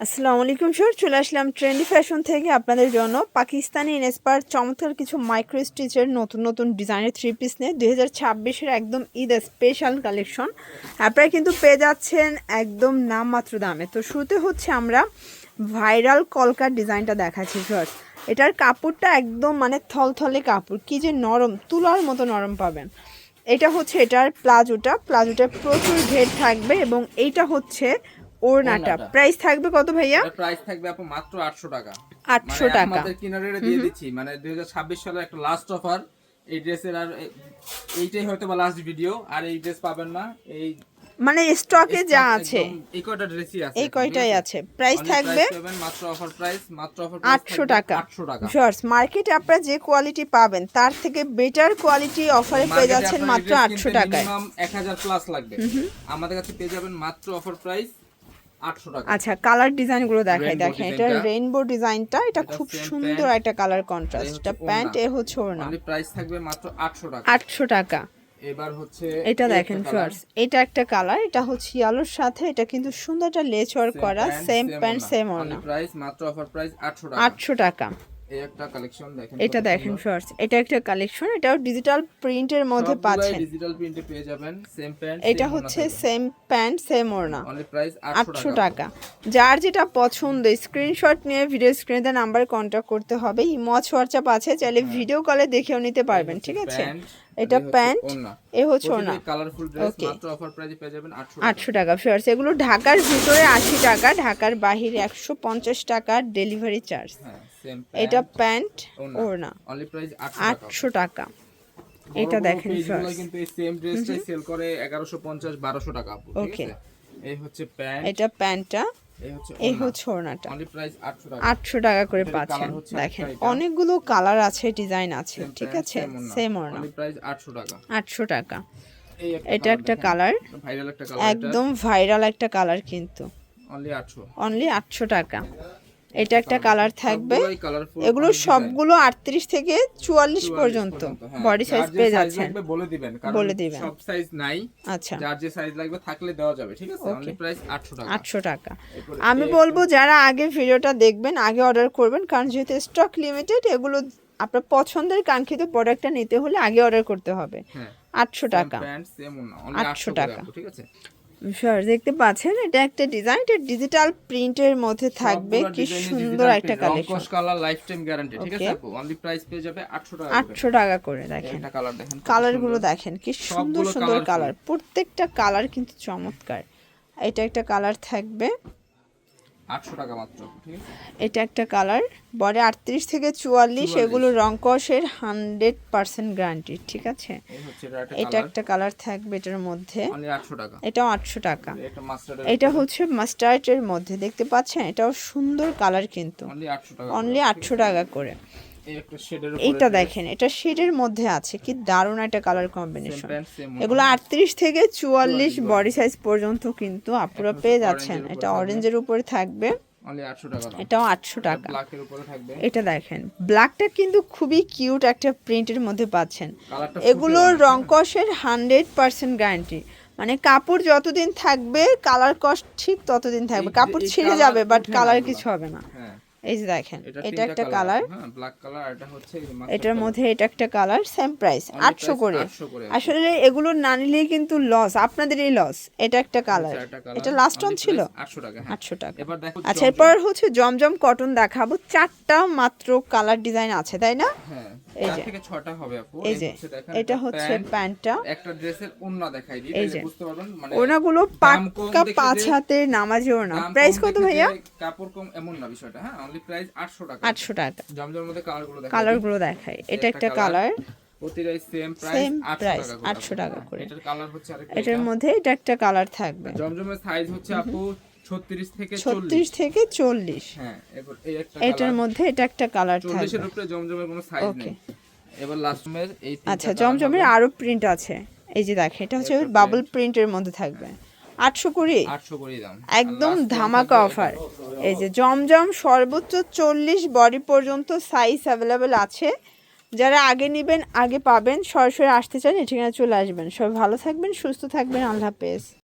আসসালামু আলাইকুম স্যার চলে আসলাম ট্রেন্ডি ফ্যাশন থেকে আপনাদের জন্য পাকিস্তানি ইনস্পায়ার চমৎকার কিছু মাইক্রো স্টিচের নতুন নতুন ডিজাইনের থ্রি পিস নিয়ে দুই হাজার ছাব্বিশের একদম ঈদ স্পেশাল কালেকশন আপনারা কিন্তু পেয়ে যাচ্ছেন একদম নামমাত্র দামে। তো শুরুতে হচ্ছে আমরা ভাইরাল কলকার ডিজাইনটা দেখাচ্ছি স্যার এটার কাপড়টা একদম মানে থলথলে কাপড়, কি যে নরম, তুলার মতো নরম পাবেন। এটা হচ্ছে এটার প্লাজোটা। প্লাজোটা প্রচুর ঘের থাকবে এবং এইটা হচ্ছে ওড়নাটা। প্রাইস থাকবে কত ভাইয়া? প্রাইস থাকবে আপু মাত্র 800 টাকা। 800 মানে টাকা। আমাদের কিনারে দিয়ে দিচ্ছি। মানে 2026 সালের একটা লাস্ট অফার এই ড্রেসের আর এইটাই হয়তো বা লাস্ট ভিডিও আর এই ড্রেস পাবেন না। এই মানে স্টকে যা আছে। এই কয়টা ড্রেসই আছে এই কয়টাই আছে? প্রাইস থাকবে মাত্র অফার প্রাইস মাত্র অফার আটশো টাকা। 800 টাকা। শর্টস মার্কেটে আপনারা যে কোয়ালিটি পাবেন তার থেকে বেটার কোয়ালিটি অফারে পেয়ে যাচ্ছেন মাত্র এই dress আটশো কিনতে টাকায়। minimum 1000 প্লাস লাগবে। আমাদের কাছে পেয়ে যাবেন মাত্র অফার প্রাইস 800 আচ্ছা কালার ডিজাইনগুলো দেখাই দেখেন এটা রেইনবো ডিজাইনটা এটা খুব সুন্দর একটা কালার কন্ট্রাস্ট এটা প্যান্ট। এ হচ্ছে ওর না প্রাইস থাকবে মাত্র 800 টাকা। আটশো টাকা। এবার হচ্ছে এটা দেখেন একটা এটা একটা কালার এটা হচ্ছে ইয়ালোর সাথে এটা কিন্তু সুন্দর একটা লেচ ওয়ার্ক করা সেম প্যান্ট সেম ওড়না। প্রাইস মাত্র অফার প্রাইস 800 টাকা। আটশো টাকা। এটা দেখেন শর্টস এটা একটা কালেকশন এটাও ডিজিটাল প্রিন্টের মধ্যে পাচ্ছেন। ডিজিটাল প্রিন্টে পেয়ে যাবেন সেম প্যান্ট এটা হচ্ছে সেম প্যান্ট সেম ওড়না। প্রাইস আটশো টাকা। যার যেটা পছন্দ স্ক্রিনশট নিয়ে ভিডিও স্ক্রিনে নাম্বার কন্ট্যাক্ট করতে হবে। ইমচ হোয়াটসঅ্যাপ আছে চাইলে ভিডিও কলে দেখেও নিতে পারবেন ঠিক আছে? এটা প্যান্ট এ হচ্ছে ওড়না। কালারফুল ড্রেস মাত্র অফার প্রাইসে পেয়ে যাবেন 800 আটশো টাকা ফিয়ার্স এগুলো ঢাকার ভিতরে আশি টাকা ঢাকার বাহিরে একশো পঞ্চাশ টাকার ডেলিভারি চার্জ হ্যাঁ এটা প্যান্ট ওড়না। অনলি প্রাইস 800 টাকা। আটশো টাকা। এটা দেখেন কিন্তু এই সেম ড্রেসটাই সেল করে 1150 1200 টাকা. আছে? এই হচ্ছে প্যান্ট। এটা প্যান্টটা এই হচ্ছে ওড়নাটা। অনলি প্রাইস 800 টাকা। আটশো টাকা করে পাচ্ছেন। দেখেন অনেকগুলো কালার আছে ডিজাইন আছে ঠিক আছে। সেম ওড়না। অনলি প্রাইস 800 টাকা। আটশো টাকা। এটা একটা কালার একদম ভাইরাল একটা কালার কিন্তু। অনলি 800 অনলি আটশো টাকা। এটা একটা কালার থাকবে। এগুলো সবগুলো আটত্রিশ থেকে চুয়াল্লিশ পর্যন্ত বডি সাইজ পেয়ে যাচ্ছেন। বলে দিবেন বলে দিবেন। সব সাইজ নাই। আচ্ছা। যার যে সাইজ লাগবে থাকলে দেওয়া যাবে ঠিক আছে? অনলি প্রাইস 800 টাকা। আটশো টাকা। আমি বলব যারা আগে ভিডিওটা দেখবেন আগে অর্ডার করবেন কারণ যেহেতু স্টক লিমিটেড এগুলো আপনার পছন্দের কাঙ্ক্ষিত প্রোডাক্টটা নিতে হলে আগে অর্ডার করতে হবে। হ্যাঁ। আটশো টাকা। 800 800 টাকা। টাকা ঠিক আছে? স্যার দেখতে পাচ্ছেন এটা একটা ডিজাইন এটা ডিজিটাল প্রিন্টের মধ্যে থাকবে। কি সুন্দর একটা কালেকশন রংকশ কালার লাইফ টাইম গ্যারান্টি ঠিক আছে? আপু অনলি প্রাইস পেয়ে যাবে 800 টাকা করে। আটশো টাকা করে দেখেন। এটা কালার দেখেন কালারগুলো দেখেন কি সুন্দর সুন্দর কালার প্রত্যেকটা কালার কিন্তু চমৎকার। এটা একটা কালার থাকবে। 800 টাকা মাত্র এটা একটা কালার। বডি আটত্রিশ থেকে চুয়াল্লিশ এগুলো রং কষের হান্ড্রেড পার্সেন্ট গ্যারান্টি ঠিক আছে? এটা একটা কালার। থাকবে এটার মধ্যে। অনলি 800 টাকা। এটাও আটশো টাকা। এটা হচ্ছে মাস্টার্ডের মধ্যে দেখতে পাচ্ছেন? এটাও সুন্দর কালার কিন্তু। অনলি 800 টাকা অনলি আটশো টাকা করে। এইটা দেখেন এটা শেডের মধ্যে আছে কি দারুণ একটা কালার কম্বিনেশন এগুলো আটত্রিশ থেকে চুয়াল্লিশ বডি। সাইজ পর্যন্ত কিন্তু আপনারা পেয়ে যাচ্ছেন। এটা। অরেঞ্জের উপরে থাকবে। অনলি 800 টাকা দাম। এটাও আটশো টাকা। এটা দেখেন ব্ল্যাকটা কিন্তু খুবই কিউট একটা প্রিন্টের মধ্যে পাচ্ছেন। কালারটা এগুলো রংকসের হান্ড্রেড পার্সেন্ট গ্যারান্টি মানে কাপড় যতদিন থাকবে কালার কস্ট ঠিক ততদিন থাকবে। কাপড় ছিঁড়ে যাবে বাট কালার কিছু হবে না। হ্যাঁ। এই যে দেখেন এটা একটা কালার হ্যাঁ এটার মধ্যে এটা একটা কালার সেম প্রাইস আটশো করে। 800 করে আসলে এগুলো না নিলে কিন্তু লস আপনাদের এই লস এটা একটা কালার এটা লাস্ট অন ছিল? 800 টাকা হ্যাঁ। আটশো টাকা। এবার দেখো আচ্ছা এরপর হচ্ছে জমজম কটন দেখাবো চারটা মাত্র কালার ডিজাইন আছে তাই না? হ্যাঁ। এই যে। থেকে ছটা হবে আপু? এই যে এটা হচ্ছে প্যান্টটা। একটা ড্রেসের ওন্না দেখাই দিই তাহলে। বুঝতে পারবেন মানে কম পাক্কা পাঁচ হাতের নামাজি ওনা প্রাইস কত ভাইয়া? কাপড় কম এমন না বিষয়টা হ্যাঁ? অনলি প্রাইস 800 টাকা। আটশো টাকা। জমজমের মধ্যে কালারগুলো দেখাই কালার দিই। গুলো দেখাই। এটা একটা কালার প্রতিটাই সেম প্রাইস Same 800 টাকা করে 800 টাকা করে। এটার কালার হচ্ছে আরেকটা এটার মধ্যে এটা একটা কালার থাকবে। জমজমের সাইজ হচ্ছে আপু 36 থেকে 40 ছত্রিশ থেকে চল্লিশ। হ্যাঁ এটার মধ্যে এটা একটা কালার থাকবে। চল্লিশের উপরে জমজমের কোনো সাইজ নেই। এবার লাস্টের এই আচ্ছা জমজমের আরও প্রিন্ট আছে। এই যে দেখেন এটা হচ্ছে বাবল প্রিন্টের মধ্যে থাকবে। আটশো কুড়ি? 800 করে দাম। একদম ধামাকা অফার এই যে জমজম সর্বোচ্চ চল্লিশ বডি পর্যন্ত সাইজ অ্যাভেলেবেল আছে। যারা আগে নেবেন আগে পাবেন সরাসরি আসতে চান এই ঠিকানা চলে আসবেন। সবাই ভালো থাকবেন সুস্থ থাকবেন। আল্লাহ হাফেজ।